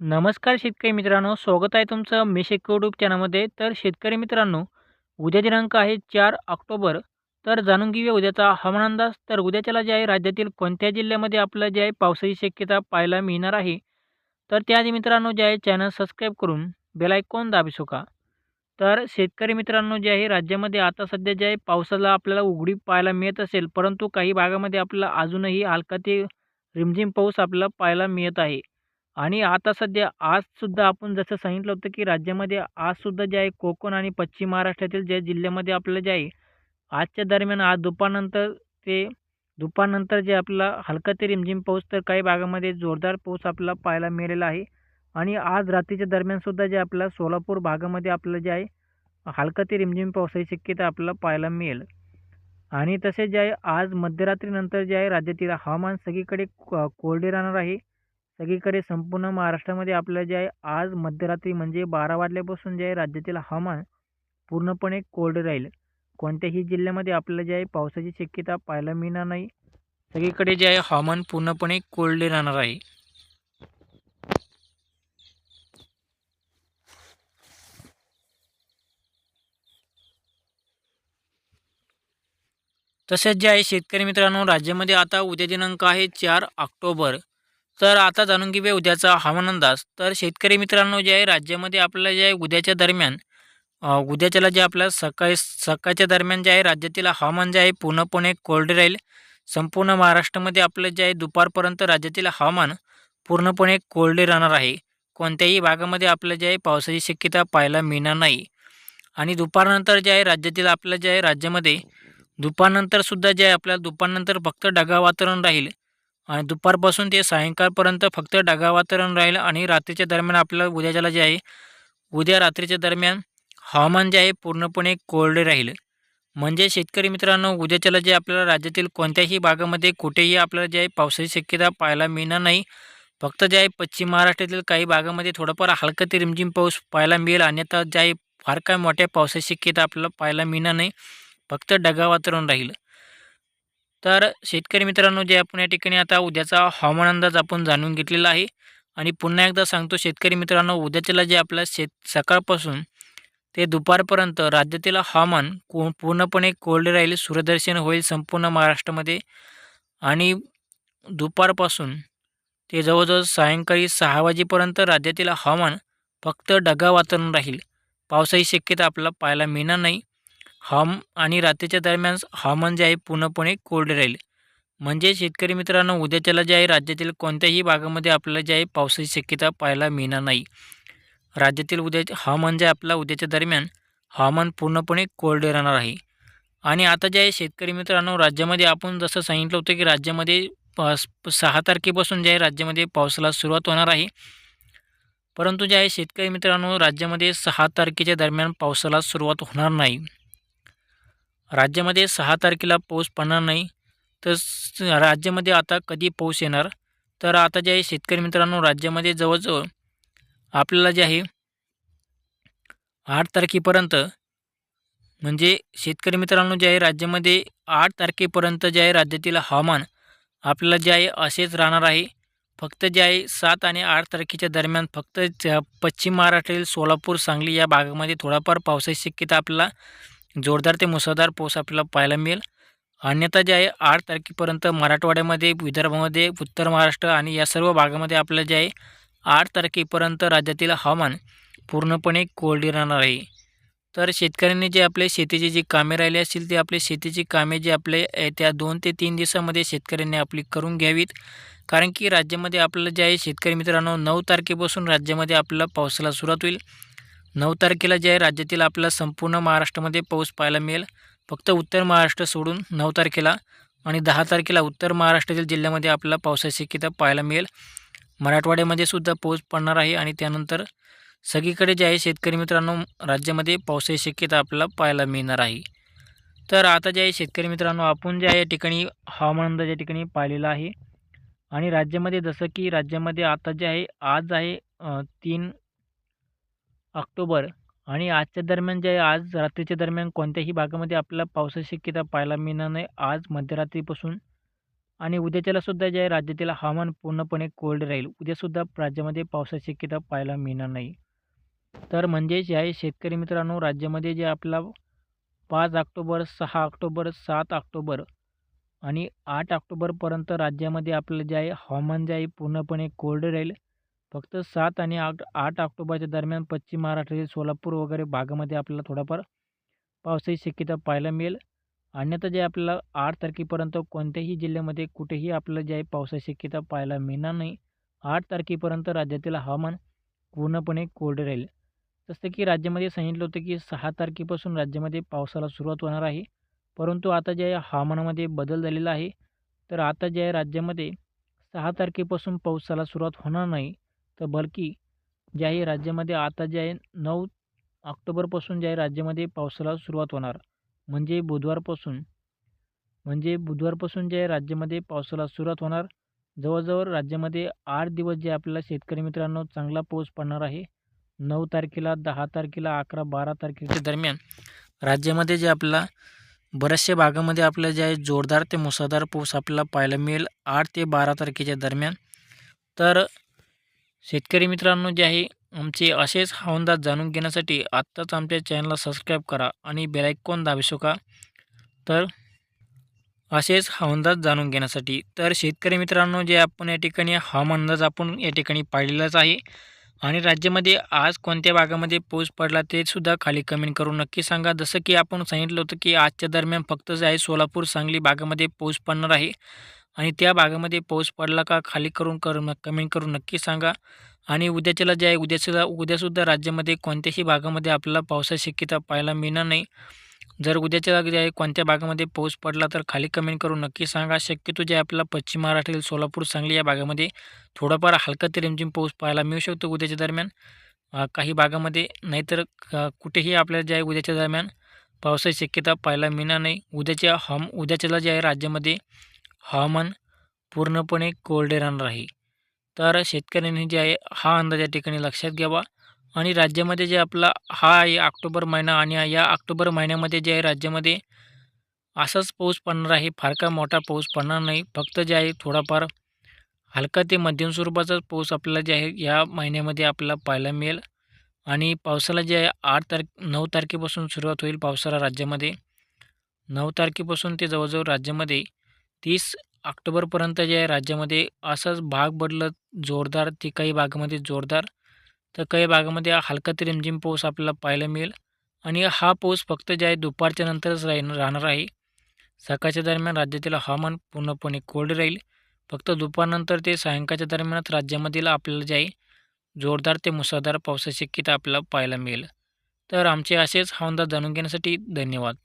नमस्कार शेतकरी मित्रांनो स्वागत आहे तुमचं मी शेतकरी यूट्यूब चॅनलमध्ये. तर शेतकरी मित्रांनो उद्या दिनांक आहे चार ऑक्टोबर. तर जाणून घेऊया उद्याचा हवामान अंदाज. तर उद्याच्याला जे आहे राज्यातील कोणत्या जिल्ह्यामध्ये आपलं जे आहे पावसाची शक्यता पाहायला मिळणार आहे? तर त्याआधी मित्रांनो जे आहे चॅनल सबस्क्राईब करून बेलायकॉन दाबिसो का? तर शेतकरी मित्रांनो जे आहे राज्यामध्ये आता सध्या जे आहे पावसाला आपल्याला उघडी पाहायला मिळत असेल. परंतु काही भागामध्ये आपल्याला अजूनही हलका ते रिमझिम पाऊस आपल्याला पाहायला मिळत आहे. आणि आता सध्या आजसुद्धा आपण जसं सांगितलं होतं की राज्यामध्ये आजसुद्धा जे आहे कोकण आणि पश्चिम महाराष्ट्रातील ज्या जिल्ह्यामध्ये आपलं जे आहे आजच्या दरम्यान आज दुपारनंतर ते दुपारनंतर जे आपला हलका ते रिमझिम पाऊस तर काही भागामध्ये जोरदार पाऊस आपला पाहायला मिळालेला आहे. आणि आज रात्रीच्या दरम्यानसुद्धा जे आपला सोलापूर भागामध्ये आपलं जे आहे हलका ते रिमझिम पावसाची शक्यता आपल्याला पाहायला मिळेल. आणि तसेच जे आहे आज मध्यरात्रीनंतर जे आहे राज्यातील हवामान सगळीकडे कोरडे राहणार आहे. सगळीकडे संपूर्ण महाराष्ट्रामध्ये आपलं जे आहे आज मध्यरात्री म्हणजे बारा वाजल्यापासून जे आहे राज्यातील हवामान पूर्णपणे कोल्ड राहील. कोणत्याही जिल्ह्यामध्ये आपल्याला जे आहे पावसाची शक्यता पाहायला मिळणार नाही. सगळीकडे जे आहे हवामान पूर्णपणे कोरडे राहणार आहे. तसेच जे आहे शेतकरी मित्रांनो राज्यामध्ये आता उद्या दिनांक आहे चार ऑक्टोबर. तर आता जाणून घेऊया उद्याचा हवामान अंदाज. तर शेतकरी मित्रांनो जे आहे राज्यामध्ये आपल्याला जे आहे उद्याच्या दरम्यान उद्याच्याला जे आपल्याला सकाळी सकाळच्या दरम्यान जे आहे राज्यातील हवामान जे आहे पूर्णपणे कोरडे राहील. संपूर्ण महाराष्ट्रामध्ये आपलं जे आहे दुपारपर्यंत राज्यातील हवामान पूर्णपणे कोरडे राहणार आहे. कोणत्याही भागामध्ये आपलं जे आहे पावसाची शक्यता पाहायला मिळणार नाही. आणि दुपारनंतर जे आहे राज्यातील आपलं जे आहे राज्यामध्ये दुपारनंतरसुद्धा जे आहे आपल्याला दुपारनंतर फक्त ढगाळ वातावरण राहील. आणि दुपारपासून ते सायंकाळपर्यंत फक्त ढगाळ वातावरण राहील आणि रात्रीच्या दरम्यान आपल्याला उद्याच्याला जे आहे उद्या रात्रीच्या दरम्यान हवामान जे आहे पूर्णपणे कोरडे राहील. म्हणजे शेतकरी मित्रांनो उद्याच्याला जे आपल्याला राज्यातील कोणत्याही भागामध्ये कुठेही आपल्याला जे आहे पावसाची शक्यता पाहायला मिळणार नाही. फक्त जे आहे पश्चिम महाराष्ट्रातील काही भागामध्ये थोडंफार हलका ते रिमझिम पाऊस पाहायला मिळेल. अन्यथा जे आहे फार काय मोठ्या पावसाची शक्यता आपल्याला पाहायला मिळणार नाही. फक्त ढगाळ वातावरण राहील. तर शेतकरी मित्रांनो जे आपण या ठिकाणी आता उद्याचा हवामान अंदाज आपण जाणून घेतलेला आहे आणि पुन्हा एकदा सांगतो शेतकरी मित्रांनो उद्याच्याला जे आपलं शेत सकाळपासून ते दुपारपर्यंत राज्यातील हवामान को पूर्णपणे कोरडे राहील सूर्यदर्शन होईल संपूर्ण महाराष्ट्रामध्ये आणि दुपारपासून ते जवळजवळ सायंकाळी सहा वाजेपर्यंत राज्यातील हवामान फक्त ढगाळ वातावरण राहील. पावसाची शक्यता आपल्याला पाहायला मिळणार नाही. हवाम आणि रात्रीच्या दरम्यान हवामान जे म्हणजे आहे पूर्णपणे कोरडे राहील. म्हणजे शेतकरी मित्रांनो उद्याच्याला जे आहे राज्यातील कोणत्याही भागामध्ये आपल्याला जे आहे पावसाची शक्यता पाहायला मिळणार नाही. राज्यातील उद्या हवामान जे म्हणजे आपला उद्याच्या दरम्यान हवामान पूर्णपणे कोरडे राहणार आहे. आणि आता जे आहे शेतकरी मित्रांनो राज्यामध्ये आपण जसं सांगितलं होतं की राज्यामध्ये सहा तारखेपासून जे आहे राज्यामध्ये पावसाला सुरुवात होणार आहे. परंतु जे आहे शेतकरी मित्रांनो राज्यामध्ये सहा तारखेच्या दरम्यान पावसाला सुरुवात होणार नाही. राज्यामध्ये सहा तारखेला पाऊस पडणार नाही. तर राज्यामध्ये आता कधी पाऊस येणार? तर आता जे आहे शेतकरी मित्रांनो राज्यामध्ये जवळजवळ आपल्याला जे आहे आठ तारखेपर्यंत म्हणजे शेतकरी मित्रांनो जे आहे राज्यामध्ये आठ तारखेपर्यंत जे आहे राज्यातील हवामान आपल्याला जे आहे असेच राहणार आहे. फक्त जे आहे सात आणि आठ तारखेच्या दरम्यान फक्त पश्चिम महाराष्ट्रातील सोलापूर सांगली या भागामध्ये थोडाफार पावसाची शक्यता आपल्याला जोरदार ते मुसळधार पाऊस आपल्याला पाहायला मिळेल. अन्यथा जे आहे आठ तारखेपर्यंत मराठवाड्यामध्ये विदर्भामध्ये उत्तर महाराष्ट्र आणि या सर्व भागामध्ये आपलं जे आहे आठ तारखेपर्यंत राज्यातील हवामान पूर्णपणे कोरडी राहणार आहे. तर शेतकऱ्यांनी जे आपले शेतीची जी कामे राहिली असतील ते आपले शेतीची कामे जे आपले त्या दोन ते तीन दिवसामध्ये शेतकऱ्यांनी आपली करून घ्यावीत. कारण की राज्यामध्ये आपलं जे आहे शेतकरी मित्रांनो नऊ तारखेपासून राज्यामध्ये आपल्याला पावसाला सुरुवात होईल. नऊ तारखेला जे आहे राज्यातील आपल्याला संपूर्ण महाराष्ट्रामध्ये पाऊस पाहायला मिळेल. फक्त उत्तर महाराष्ट्र सोडून नऊ तारखेला आणि दहा तारखेला उत्तर महाराष्ट्रातील जिल्ह्यामध्ये आपल्याला पावसाची शक्यता पाहायला मिळेल. मराठवाड्यामध्ये सुद्धा पाऊस पडणार आहे आणि त्यानंतर सगळीकडे जे आहे शेतकरी मित्रांनो राज्यामध्ये पावसाची शक्यता आपल्याला पाहायला मिळणार आहे. तर आता जे आहे शेतकरी मित्रांनो आपण जे आहे या ठिकाणी हवामान अंदाज या ठिकाणी पाहिलेला आहे. आणि राज्यामध्ये जसं की राज्यामध्ये आता जे आहे आज आहे तीन ऑक्टोबर आणि आजच्या दरम्यान जे आज रात्रीच्या दरम्यान कोणत्याही भागामध्ये आपल्याला पावसाची शक्यता पाहायला मिळणार नाही. आज मध्यरात्रीपासून आणि उद्याच्याला सुद्धा जे आहे राज्यातील हवामान पूर्णपणे कोल्ड राहील. उद्यासुद्धा राज्यामध्ये पावसाची शक्यता पाहायला मिळणार नाही. तर म्हणजेच जे आहे शेतकरी मित्रांनो राज्यामध्ये जे आपला पाच ऑक्टोबर सहा ऑक्टोबर सात ऑक्टोबर आणि आठ ऑक्टोबरपर्यंत राज्यामध्ये आपलं जे आहे हवामान जे आहे पूर्णपणे कोल्ड राहील. फक्त सात आणि आठ आठ ऑक्टोबरच्या दरम्यान पश्चिम महाराष्ट्रातील सोलापूर वगैरे भागामध्ये आपल्याला थोडाफार पावसाची शक्यता पाहायला मिळेल. अन्यथा जे आपल्याला आठ तारखेपर्यंत कोणत्याही जिल्ह्यामध्ये कुठेही आपलं जे आहे पावसाची शक्यता पाहायला मिळणार नाही आठ तारखेपर्यंत राज्यातील हवामान पूर्णपणे कोरडे राहील. जसं की राज्यामध्ये सांगितलं होतं की सहा तारखेपासून राज्यामध्ये पावसाला सुरुवात होणार आहे. परंतु आता जे आहे हवामानामध्ये बदल झालेला आहे तर आता जे आहे राज्यामध्ये सहा तारखेपासून पावसाला सुरुवात होणार नाही तर बल्कि जे आहे राज्यामध्ये आता जे आहे नऊ ऑक्टोबरपासून जे आहे राज्यामध्ये पावसाला सुरुवात होणार. म्हणजे बुधवारपासून म्हणजे बुधवारपासून जे आहे राज्यामध्ये पावसाला सुरुवात होणार. जवळजवळ राज्यामध्ये आठ दिवस जे आपल्याला शेतकरी मित्रांनो चांगला पाऊस पडणार आहे. नऊ तारखेला दहा तारखेला अकरा बारा तारखेच्या दरम्यान राज्यामध्ये जे आपला बऱ्याचशा भागामध्ये आपल्याला जे आहे जोरदार ते मुसळधार पाऊस आपल्याला पाहायला मिळेल. आठ ते बारा तारखेच्या दरम्यान. तर शेतकरी मित्रांनो जे आहे आमचे असेच हवामान जाणून घेण्यासाठी आत्ताच आमच्या चॅनलला सबस्क्राईब करा आणि बेलायकॉन दाबू का? तर असेच हवंदाज जाणून घेण्यासाठी तर शेतकरी मित्रांनो जे आपण या ठिकाणी हवामान अंदाज आपण या ठिकाणी पाहिलेलाच आहे आणि राज्यामध्ये आज कोणत्या भागामध्ये पाऊस पडला ते सुद्धा खाली कमेंट करून नक्की सांगा. जसं की आपण सांगितलं होतं की आजच्या दरम्यान फक्त जे आहे सोलापूर सांगली भागामध्ये पाऊस पडणार आहे. आणि त्या भागामध्ये पाऊस पडला का खाली करून कर कमेंट करून नक्की सांगा. आणि उद्याच्याला जे आहे उद्याच्याला उद्यासुद्धा राज्यामध्ये कोणत्याही भागामध्ये आपल्याला पावसाची शक्यता पाहायला मिळणार नाही. जर उद्याच्या जे आहे कोणत्या भागामध्ये पाऊस पडला तर खाली कमेंट करून नक्की सांगा. शक्यतो जे आपल्याला पश्चिम महाराष्ट्रातील सोलापूर सांगली या भागामध्ये थोडाफार हलका ते रिमझिम पाऊस पाहायला मिळू शकतो उद्याच्या दरम्यान. काही भागामध्ये नाहीतर कुठेही आपल्याला जे आहे उद्याच्या दरम्यान पावसाची शक्यता पाहायला मिळणार नाही. उद्याच्या हम उद्याच्याला जे आहे राज्यामध्ये हवामान पूर्णपणे कोरडे राहणार आहे. तर शेतकऱ्यांनी जे आहे हा अंदाज या ठिकाणी लक्षात घ्यावा आणि राज्यामध्ये जे आपला हा आहे ऑक्टोबर महिना आणि या ऑक्टोबर महिन्यामध्ये जे आहे राज्यामध्ये असाच पाऊस पडणार आहे. फार का मोठा पाऊस पडणार नाही. फक्त जे आहे थोडाफार हलका ते मध्यम स्वरूपाचाच पाऊस आपल्याला जे आहे या महिन्यामध्ये आपल्याला पाहायला मिळेल. आणि पावसाला जे आहे आठ तारखे नऊ तारखेपासून सुरुवात होईल पावसाला राज्यामध्ये. नऊ तारखेपासून ते जवळजवळ राज्यामध्ये तीस ऑक्टोबरपर्यंत जे आहे राज्यामध्ये असंच भाग बदलत जोरदार ते काही भागामध्ये जोरदार. तर काही भागामध्ये हलका ते रिमझिम पाऊस आपल्याला पाहायला मिळेल. आणि हा पाऊस फक्त जे आहे दुपारच्या नंतरच राहीन राहणार आहे. सकाळच्या दरम्यान राज्यातील हवामान पूर्णपणे कोल्ड राहील. फक्त दुपारनंतर ते सायंकाळच्या दरम्यानच राज्यामधील आपल्याला जे आहे जोरदार ते मुसळधार पावसाची शक्यता आपल्याला पाहायला मिळेल. तर आमचे असेच हवामान जाणून घेण्यासाठी धन्यवाद.